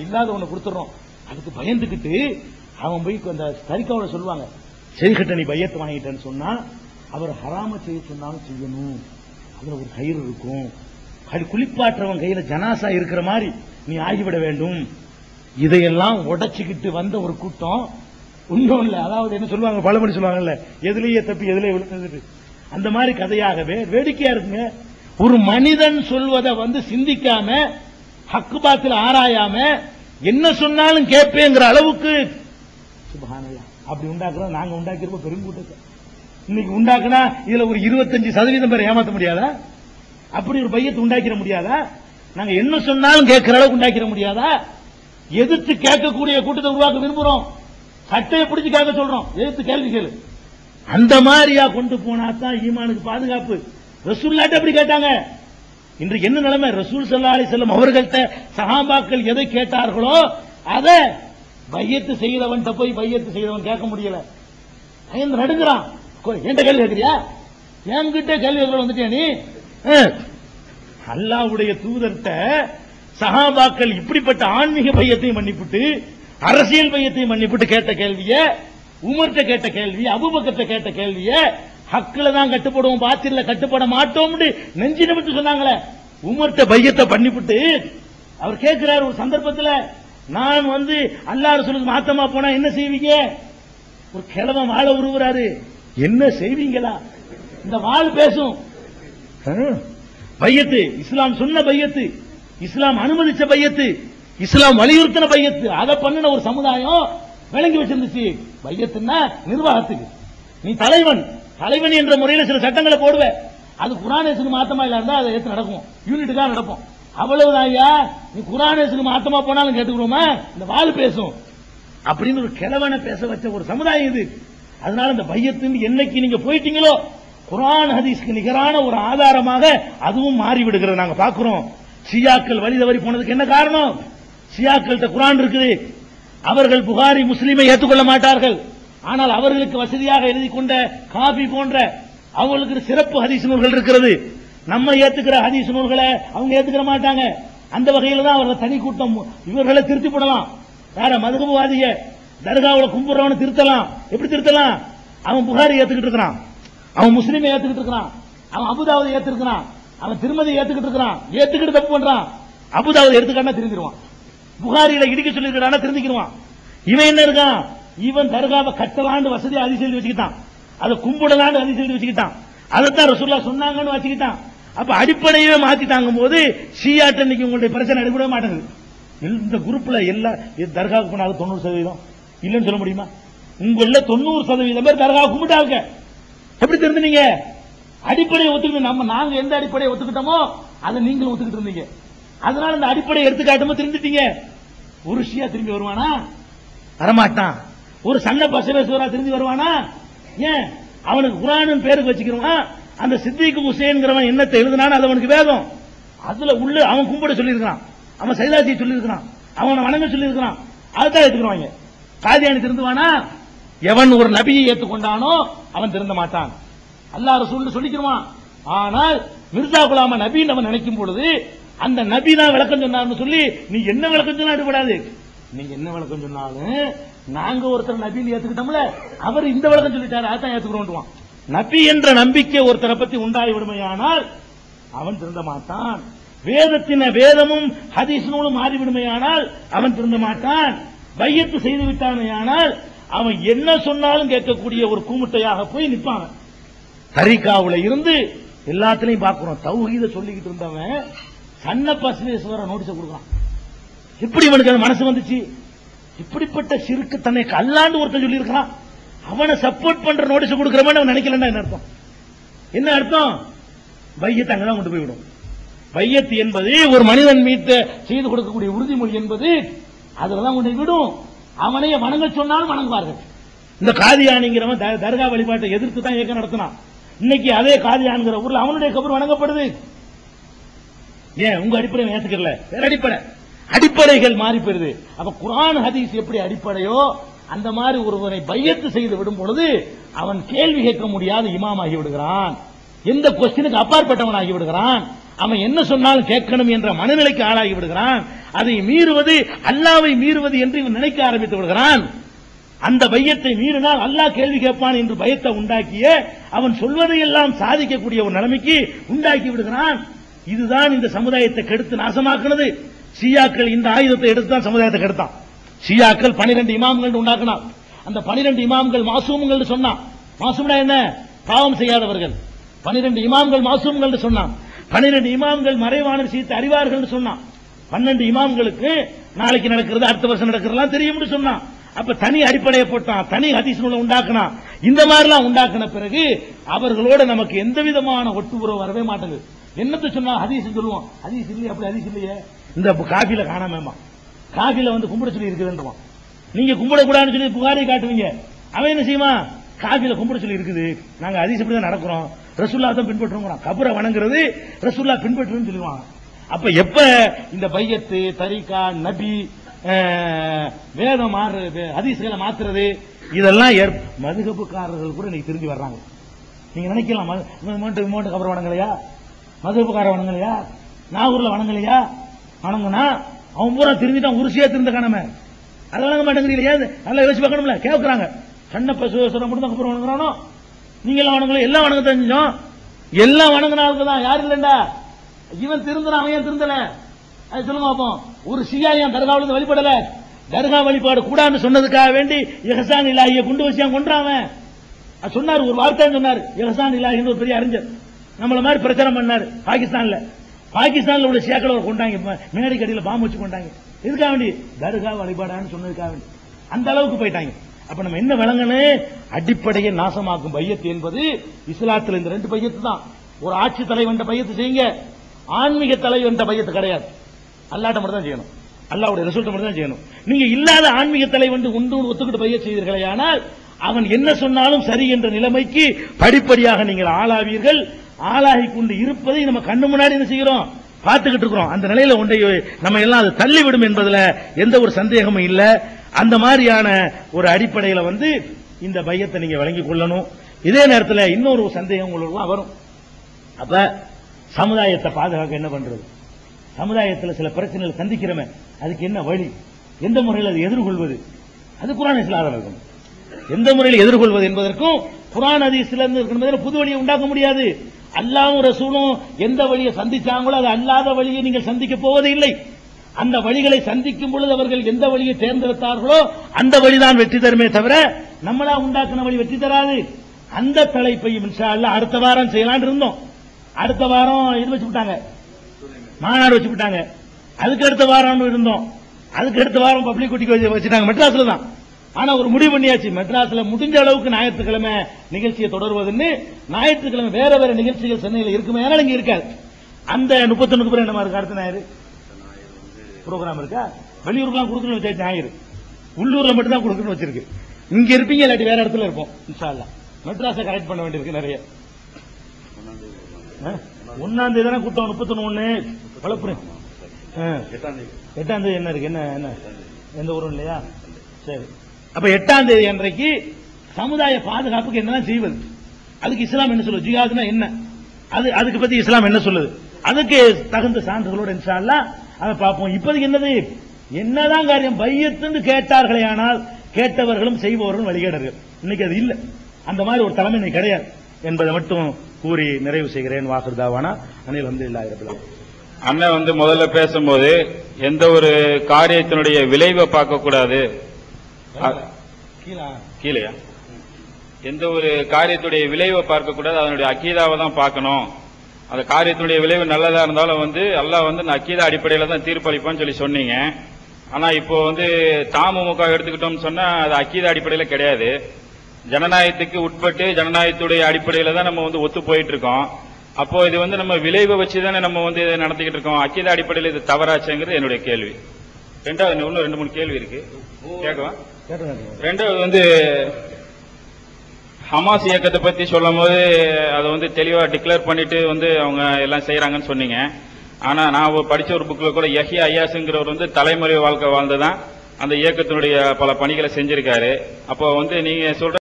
இல்லாத ஒண்ணு கொடுத்துறோம். அதுக்கு பயந்துக்கிட்டு அவன் போய் அந்த தரிக்காவோட சொல்லுவாங்க சரிகட்ட நீ பையத்தை வாங்கிட்டேன்னு சொன்னா அவர் ஹராம செய்ய சொன்னாலும் செய்யணும். அதுல ஒரு கயிறு இருக்கும். அது குளிப்பாற்றவன் கையில ஜனாசா இருக்கிற மாதிரி நீ ஆகிவிட வேண்டும். இதையெல்லாம் உடைச்சுக்கிட்டு வந்த ஒரு கூட்டம். ஒன்றும் இல்ல. அதாவது என்ன சொல்லுவாங்க? பழமொழி சொல்லுவாங்கல்ல எதுலேயே தப்பி எதுலேயே விழுந்தது. அந்த மாதிரி கதையாகவே வேடிக்கையா இருக்குங்க. ஒரு மனிதன் சொல்வதை வந்து சிந்திக்காம ஹக்கு பாத்தில் ஆராயாம என்ன சொன்னாலும் கேட்பேங்கிற அளவுக்கு அப்படி உண்டாக்குறோம் நாங்க பெரும் பெருங்கூட்டத்தை. இன்னைக்கு உண்டாக்குனா இதுல ஒரு இருபத்தஞ்சு சதவீதம் பேர் ஏமாத்த முடியாதா? அப்படி ஒரு பையத்தை உண்டாக்கிட முடியாதா? நாங்க என்ன சொன்னாலும் கேட்கிற அளவுக்கு உண்டாக்கிட முடியாதா? எதிர்த்து கேட்கக்கூடிய கூட்டத்தை உருவாக்க விரும்புறோம். சட்டையை பிடிச்சு கேட்க சொல்றோம். எதிர்த்து கேள்வி கேளு. அந்த மாதிரியா கொண்டு போனா தான் ஈமானுக்கு பாதுகாப்பு. ரசூல்லாட்ட அப்படி கேட்டாங்க. இன்று என்ன நிலைமை? ரசூல் சல்லா அலி செல்லம் அவர்கள்ட்ட சஹாபாக்கள் எதை கேட்டார்களோ அதை பையத்து செய்தவன் போய் பையத்து செய்தவன் கேட்க முடியல. பயந்து நடுங்கிறான். கொ- என்கிட்ட கேள்வி கேட்கிறியா? என்கிட்ட கேள்வி கேட்க வந்துட்டியா நீ. அல்லாவுடைய அல்லாஹ்வுடைய தூதர்கிட்ட சஹாபாக்கள் இப்படிப்பட்ட ஆன்மீக பையத்தையும் மன்னிப்புட்டு அரசியல் பையத்தையும் மன்னிப்புட்டு கேட்ட கேள்விய உமர்கிட்ட கேட்ட கேள்வி அபுபக்கத்தை கேட்ட கேள்விய ஹக்கில தான் கட்டுப்படுவோம் பாத்திரில கட்டுப்பட மாட்டோம்னு நெஞ்சு நிமிஷம் சொன்னாங்களே. உமர்ட்ட பையத்தை பண்ணிவிட்டு அவர் கேட்கிறார் ஒரு சந்தர்ப்பத்தில் நான் வந்து அல்லாஹ் ரசூலுக்கு மாத்தமா போனா என்ன செய்வீங்க? ஒரு கிழவன் வாழ உருவுறாரு. என்ன செய்வீங்களா? இந்த வாழ் பேசும். பையத்து இஸ்லாம் சொன்ன பையத்து இஸ்லாம் அனுமதிச்ச பையத்து இஸ்லாம் வலியுறுத்தின பையத்து அதை பண்ணின ஒரு சமுதாயம் விளங்கி வச்சிருந்துச்சு. பையத்துன்னா நிர்வாகத்துக்கு. நீ தலைவன். தலைவன் என்ற முறையில் சில சட்டங்களை போடுவேன். அது குரானேசுக்கு மாத்தமா இல்ல இருந்தா அதை ஏற்று நடக்கும். யூனிட்டுக்காக நடப்போம் அவ்வளவுதான் ஐயா. நீ குரானேசுக்கு மாத்தமா போனாலும் கேட்டுக்கிறோமா? இந்த வாழ் பேசும். அப்படின்னு ஒரு கிழவனை பேச வச்ச ஒரு சமுதாயம் இது. அதனால இந்த பையத்தின் என்னைக்கு நீங்க போயிட்டீங்களோ குரான் ஹதீஸ்க்கு நிகரான ஒரு ஆதாரமாக அதுவும் மாறிவிடுகிறது. நாங்க பாக்குறோம் ஷியாக்கள் வழி தவறி போனதுக்கு என்ன காரணம்? ஷியாக்கள்கிட்ட குரான் இருக்குது. அவர்கள் புகாரி முஸ்லீமை ஏற்றுக்கொள்ள மாட்டார்கள். ஆனால் அவர்களுக்கு வசதியாக எழுதி கொண்ட காபி போன்ற அவங்களுக்கு ஒரு சிறப்பு ஹதீஸ் நூல்கள் இருக்கிறது. நம்ம ஏத்துக்கிற ஹதீஸ் நூல்களை அவங்க ஏத்துக்கிற மாட்டாங்க. அந்த வகையில தான் அவர்கள் தனி கூட்டம் இவர்களை திருத்தி போடலாம் வேற மதுகபவாதிய தர்காவில் கும்பிடுறவனை திருத்தலாம். எப்படி திருத்தலாம்? அவன் புகாரி ஏத்துக்கிட்டு இருக்கிறான். அவன் முஸ்லீமை ஏத்துக்கிட்டு இருக்கிறான். அவன் அபுதாவதை ஏத்துக்கிறான் அவன் திருமதி ஏத்துக்கிட்டு இருக்கிறான். ஏத்துக்கிட்டு தப்பு பண்றான். அபுதாவதை எடுத்துக்காட்டா திருந்திருவான் புகாரியில இடிக்க சொல்லிருக்கானா திருந்திக்கிடுவான். இவன் என்ன இருக்கான்? இவன் தர்காவை கட்டலாண்டு வசதி அதிசயம் வச்சுக்கிட்டான். அதை கும்பிடலாண்டு செய்து வச்சுக்கிட்டான். அதைத்தான் ரசூல்லா சொன்னாங்கன்னு வச்சுக்கிட்டான். அப்ப அடிப்படையே மாத்திட்டாங்க போது ஷியாட்டு இன்னைக்கு உங்களுடைய பிரச்சனை அடிப்படவே மாட்டேங்குது. இந்த குரூப்ல எல்லா தர்காவுக்கு போனாலும் தொண்ணூறு சதவீதம். இல்லைன்னு சொல்ல முடியுமா? உங்கள தொண்ணூறு சதவீதம் பேர் தர்கா கும்பிட்டாங்க. எப்படி தெரிஞ்சுனீங்க? அடிப்படையை ஒத்துக்கிட்டு நம்ம நாங்க எந்த அடிப்படையை ஒத்துக்கிட்டோமோ அதை நீங்களும் ஒத்துக்கிட்டு இருந்தீங்க. அதனால இந்த அடிப்படையை எடுத்துக்காட்டுமோ தெரிஞ்சுட்டீங்க ஒரு ஷியா திரும்பி வருவானா? வரமாட்டான். ஒரு சண்டை பசவேஸ்வரா திரும்பி வருவானா? ஏன்? அவனுக்கு குரானும் பேருக்கு வச்சுக்கிறவன் அந்த சித்திக்கு ஹுசேன்கிறவன் என்னத்தை எழுதுனான்னு அது அவனுக்கு வேதம். அதுல உள்ள அவன் கும்பிட சொல்லியிருக்கிறான். அவன் சைதாசியை சொல்லியிருக்கிறான். அவனை வணங்க சொல்லியிருக்கிறான். அதுதான் ஏத்துக்குறாங்க காதியானி திருந்துவானா? எவன் ஒரு நபியை ஏத்துக்கொண்டானோ அவன் திருந்த மாட்டான். அல்லா ரசூல்னு சொல்லிக்கிறான் ஆனால் மிர்சா குலாம நபின்னு அவன் நினைக்கும் பொழுது அந்த நபி தான் விளக்கம் சொன்னார்னு சொல்லி நீ என்ன விளக்கம் சொன்னா எடுபடாது நீங்க என்ன விளக்கம் சொன்னாலும் நாங்க ஒருத்தர் நபின்னு ஏத்துக்கிட்டோம்ல அவர் இந்த விளக்கம் சொல்லிட்டாரு அதான் ஏத்துக்கிறோம் நபி என்ற நம்பிக்கை ஒருத்தரை பத்தி உண்டாகி விடுமையானால் அவன் திருந்த மாட்டான். வேதத்தின வேதமும் ஹதீஸ் நூலும் மாறிவிடுமையானால் அவன் திருந்த மாட்டான். பையத்து செய்து விட்டானேயானால் அவன் என்ன சொன்னாலும் கேட்கக்கூடிய ஒரு கூமுட்டையாக போய் நிற்பான் தரிகாவுல இருந்து எல்லாத்திலையும் பார்க்கிறோம். தௌஹீத சொல்லிக்கிட்டு இருந்தவன் சன்ன பசுவேஸ்வரர் நோட்டீஸ் கொடுக்கலாம் எப்படி இவனுக்கு அந்த மனசு வந்துச்சு. இப்படிப்பட்ட சிறுக்கு தன்னை கல்லாண்டு ஒருத்தன் சொல்லியிருக்கான் அவனை சப்போர்ட் பண்ற நோட்டீஸ் கொடுக்கிறவன் அவன் நினைக்கலன்னா என்ன அர்த்தம்? என்ன அர்த்தம்? பையத்தை அங்கதான் கொண்டு போய் விடும் பையத்து என்பது ஒரு மனிதன் மீட்ட செய்து கொடுக்கக்கூடிய உறுதிமொழி என்பது அதுலதான் கொண்டு போய் விடும் அவனைய வணங்க சொன்னாலும் வணங்குவார்கள். இந்த காதியானிங்கிறவன் த- தர்கா வழிபாட்டை எதிர்த்து தான் இயக்கம் நடத்தினான். இன்னைக்கு அதே காதியான்கிற ஊர்ல அவனுடைய கபர் வணங்கப்படுது. ஏன்? உங்க அடிப்படை ஏத்துக்கல. வேற அடிப்படை. அடிப்படைகள் மாறி போயிருது. அப்ப குரான் ஹதீஸ் எப்படி அடிப்படையோ அந்த மாதிரி ஒருவனை பையத்து செய்து விடும் பொழுது அவன் கேள்வி கேட்க முடியாத இமாம் ஆகி விடுகிறான். எந்த கொஸ்டினுக்கு அப்பாற்பட்டவன் ஆகி விடுகிறான்? அவன் என்ன சொன்னாலும் கேட்கணும் என்ற மனநிலைக்கு ஆளாகி விடுகிறான். அதை மீறுவது அல்லாவை மீறுவது என்று இவன் நினைக்க ஆரம்பித்து விடுகிறான். அந்த பையத்தை மீறினால் அல்லாஹ் கேள்வி கேட்பான் என்று பயத்தை உண்டாக்கிய அவன் சொல்வதையெல்லாம் சாதிக்கக்கூடிய ஒரு நிலைமைக்கு உண்டாக்கி விடுகிறான். இதுதான் இந்த சமுதாயத்தை கெடுத்து நாசமாக்குனது. ஷியாக்கள் இந்த ஆயுதத்தை எடுத்து தான் சமுதாயத்தை கெடுத்தான். ஷியாக்கள் பனிரெண்டு இமாம்கள் உண்டாக்குனான் அந்த பனிரெண்டு இமாம்கள் மாசூம்கள் சொன்னான். மாசூம்னா என்ன? பாவம் செய்யாதவர்கள். பனிரெண்டு இமாம்கள் மாசூம்கள் சொன்னான். பனிரெண்டு இமாம்கள் மறைவான சீத்து அறிவார்கள் சொன்னான். பன்னெண்டு இமாம்களுக்கு நாளைக்கு நடக்கிறது அடுத்த வருஷம் நடக்கிறதுலாம் தெரியும்னு சொன்னான். அப்ப தனி அடிப்படையை போட்டான் தனி ஹதீஸ் நூலை உண்டாக்குனான். இந்த மாதிரிலாம் உண்டாக்குன பிறகு அவர்களோட நமக்கு எந்த விதமான ஒட்டு உறவு வரவே மாட்டேங்குது. என்னத்தை சொன்னா ஹதீஸ் சொல்லுவோம். ஹதீஸ் இல்லையே? அப்படி ஹதீஸ் இல்லையே. இந்த காஃபில காணாமேமா காஃபில வந்து கும்பிட சொல்லி இருக்குதுன்றவான் நீங்க கும்பிடக்கூடாதுன்னு சொல்லி புகாரை காட்டுவீங்க. அவன் என்ன செய்வான் காஃபில கும்பிட சொல்லி இருக்குது. நாங்க ஹதீஸ் தான் நடக்கிறோம். ரசுல்லா தான் பின்பற்றுவோம் கபரை வணங்குறது ரசுல்லா பின்பற்றுன்னு சொல்லுவாங்க அப்ப எப்ப இந்த பையத்து தரிகா நபி வேதம் மாறுறது ஹதீஸ்களை மாத்துறது இதெல்லாம் ஏற்- மதுகப்புக்காரர்கள் கூட இன்னைக்கு திரும்பி வர்றாங்க. நீங்க நினைக்கலாம் மது- இவன் மோட்டு மோட்டு கபரை வணங்கலையா? மதுகப்புக்கார வணங்கலையா? நாகூர்ல வணங்கலையா? வணங்குனா அவன் பூரா திரும்பிட்டான் உருசியா திருந்த காணாம அதை வணங்க மாட்டேங்கிறீங்களா நல்லா யோசிச்சு பார்க்கணும்ல? கேட்கறாங்க. கண்ணப்ப சுவேஸ்வரம் மட்டும் தான் கபரை வணங்குறானோ நீங்க எல்லாம் வணங்கல எல்லாம் வணங்க தெரிஞ்சோம். எல்லாம் வணங்கினாருக்கு தான் யார் இல்லைண்டா? இவன் திருந்தன அவன் ஏன் திருந்தல? அது சொல்லுங்க பார்ப்போம். ஒரு சியா ஏன் தர்காவுல வழிபடல. தர்கா வழிபாடு கூடாதுன்னு சொன்னதுக்காக வேண்டி எஹசான் இலாகிய குண்டு வச்சியான் கொன்றான் அவன். சொன்னார் ஒரு வார்த்தை சொன்னார். எஹசான் இலாகின்னு ஒரு பெரிய அறிஞர். நம்மள மாதிரி பிரச்சாரம் பண்ணார் பாகிஸ்தான்ல. பாகிஸ்தான்ல உள்ள சேக்கல கொண்டாங்க. மேடை கடையில் பாம்பு வச்சு கொண்டாங்க. இதுக்காக வேண்டி தர்கா வழிபாடான்னு சொன்னதுக்காக வேண்டி. அந்த அளவுக்கு போயிட்டாங்க. அப்ப நம்ம என்ன விளங்கணும் அடிப்படையை நாசமாக்கும் பையத்து என்பது இஸ்லாத்தில் இந்த ரெண்டு பையத்து தான். ஒரு ஆட்சி தலைவன் பையத்து செய்யுங்க. ஆன்மீக தலைவன் பையத்து கிடையாது. அல்லாட்ட மட்டும் தான் செய்யணும். அல்லாவுடைய ரிசல்ட் மட்டும் தான் செய்யணும். நீங்க இல்லாத ஆன்மீக தலைவன் உண்டு ஒத்துக்கிட்டு பைய செய்தீர்களே ஆனால் அவன் என்ன சொன்னாலும் சரி என்ற நிலைமைக்கு படிப்படியாக நீங்கள் ஆளாவீர்கள். ஆளாகி கொண்டு இருப்பதை நம்ம கண்ணு முன்னாடி என்ன செய்கிறோம்? பார்த்துக்கிட்டு இருக்கிறோம். அந்த நிலையில ஒன்றை நம்ம எல்லாம் அது தள்ளிவிடும் என்பதுல எந்த ஒரு சந்தேகமும் இல்லை. அந்த மாதிரியான ஒரு அடிப்படையில வந்து இந்த பையத்தை நீங்க வழங்கிக் கொள்ளணும். இதே நேரத்தில் இன்னொரு சந்தேகம் உங்களுக்கு வரும். அப்ப சமுதாயத்தை பாதுகாக்க என்ன பண்றது? சமுதாயத்தில் சில பிரச்சனைகளை சந்திக்கிறோமே அதுக்கு என்ன வழி? எந்த முறையில் அது எதிர்கொள்வது? அது குரான் இஸ்லாதம் இருக்கும். எந்த முறையில் எதிர்கொள்வது என்பதற்கும் குரான் அதிசிலிருந்து புது வழியை உண்டாக்க முடியாது. அல்லாவும் ரசூலும் எந்த வழியை சந்திச்சாங்களோ அது அல்லாத வழியை நீங்கள் சந்திக்க போவது இல்லை அந்த வழிகளை சந்திக்கும் பொழுது அவர்கள் எந்த வழியை தேர்ந்தெடுத்தார்களோ அந்த வழிதான் வெற்றி தருமே தவிர நம்மளா உண்டாக்குன வழி வெற்றி தராது. அந்த தலைப்பையும் அடுத்த வாரம் செய்யலாம்னு இருந்தோம். அடுத்த வாரம் இது வச்சு விட்டாங்க. மாநாடு வச்சு விட்டாங்க. அதுக்கு அடுத்த வாரம் இருந்தோம். அதுக்கு அடுத்த வாரம் பப்ளிக் குட்டிக்கு வச்சுட்டாங்க. மெட்ராஸ்ல தான் ஆனா ஒரு முடிவு பண்ணியாச்சு. மெட்ராஸ்ல முடிஞ்ச அளவுக்கு ஞாயிற்றுக்கிழமை நிகழ்ச்சியை தொடர்வதுன்னு ஞாயிற்றுக்கிழமை வேற வேற நிகழ்ச்சிகள் சென்னையில் இருக்குமே ஏன்னா இங்க இருக்காது அந்த முப்பத்தொன்னுக்கு பிறகு என்னமா இருக்கு அடுத்த ஞாயிறு? ப்ரோக்ராம் இருக்கா? வெளியூருக்குலாம் கொடுக்கணும்னு வச்சா ஞாயிறு. உள்ளூர்ல மட்டும் தான் கொடுக்கணும்னு வச்சிருக்கு. இங்க இருப்பீங்க இல்லாட்டி வேற இடத்துல இருப்போம் இன்ஷா அல்லாஹ் மெட்ராஸை கரெக்ட் பண்ண வேண்டியிருக்கு நிறைய. ஒன்னாம் தேதி தானே கூட்டம் முப்பத்தொன்னு. ஒண்ணு வளர்ப்புறேன் எட்டாம் தேதி. என்ன இருக்கு? என்ன என்ன? எந்த ஊரும் இல்லையா? சரி. அப்ப எட்டாம் தேதி அன்றைக்கு சமுதாய பாதுகாப்புக்கு என்னதான் செய்வது? அதுக்கு இஸ்லாம் என்ன சொல்லுது? ஜிஹாதுனா என்ன? அது அதுக்கு பத்தி இஸ்லாம் என்ன சொல்லுது? அதுக்கு தகுந்த சான்றுகளோட இன்ஷா அதை பார்ப்போம். இப்போதைக்கு என்னது? என்னதான் காரியம்? பையத்துன்னு கேட்டார்களே ஆனால் கேட்டவர்களும் செய்பவர்களும் வழிகேடர்கள். இன்னைக்கு அது இல்லை. அந்த மாதிரி ஒரு தலைமை இன்னைக்கு கிடையாது என்பதை மட்டும் கூறி நிறைவு செய்கிறேன். வாக்குதாவானா அணில் வந்து இல்லாத அண்ணன் வந்து முதல்ல பேசும்போது எந்த ஒரு காரியத்தினுடைய விளைவை பார்க்கக்கூடாது. கீழேயா? எந்த ஒரு காரியத்துடைய விளைவை பார்க்க கூடாது அதனுடைய அக்கீதாவை தான் பார்க்கணும். அந்த காரியத்தினுடைய விளைவு நல்லதா இருந்தாலும் வந்து அல்லாஹ் வந்து நான் அக்கீதா அடிப்படையில தான் தீர்ப்பளிப்பான்னு சொல்லி சொன்னீங்க. ஆனா இப்போ வந்து தாமுமுக எடுத்துக்கிட்டோம்னு சொன்னா அது அக்கீதா அடிப்படையில கிடையாது. ஜனநாயகத்துக்கு உட்பட்டு ஜனநாயகத்துடைய அடிப்படையில தான் நம்ம வந்து ஒத்து போயிட்டு இருக்கோம் அப்போ இது வந்து நம்ம விளைவை வச்சு தானே நம்ம வந்து இதை நடத்திக்கிட்டு இருக்கோம் அக்கீதா அடிப்படையில் இது தவறாச்சுங்கிறது என்னுடைய கேள்வி. ரெண்டாவது இன்னும் ரெண்டு மூணு கேள்வி இருக்கு. கேட்கவா? ரெண்டாவது வந்து ஹமாஸ் இயக்கத்தை பத்தி சொல்லும் போது அதை வந்து தெளிவா டிக்ளேர் பண்ணிட்டு வந்து அவங்க எல்லாம் செய்யறாங்கன்னு சொன்னீங்க. ஆனா நான் படிச்ச ஒரு புக்ல கூட யஹி ஐயாசுங்கிறவர் வந்து தலைமுறை வாழ்க்கை வாழ்ந்துதான் அந்த இயக்கத்தினுடைய பல பணிகளை செஞ்சிருக்காரு. அப்போ வந்து நீங்க சொல்ற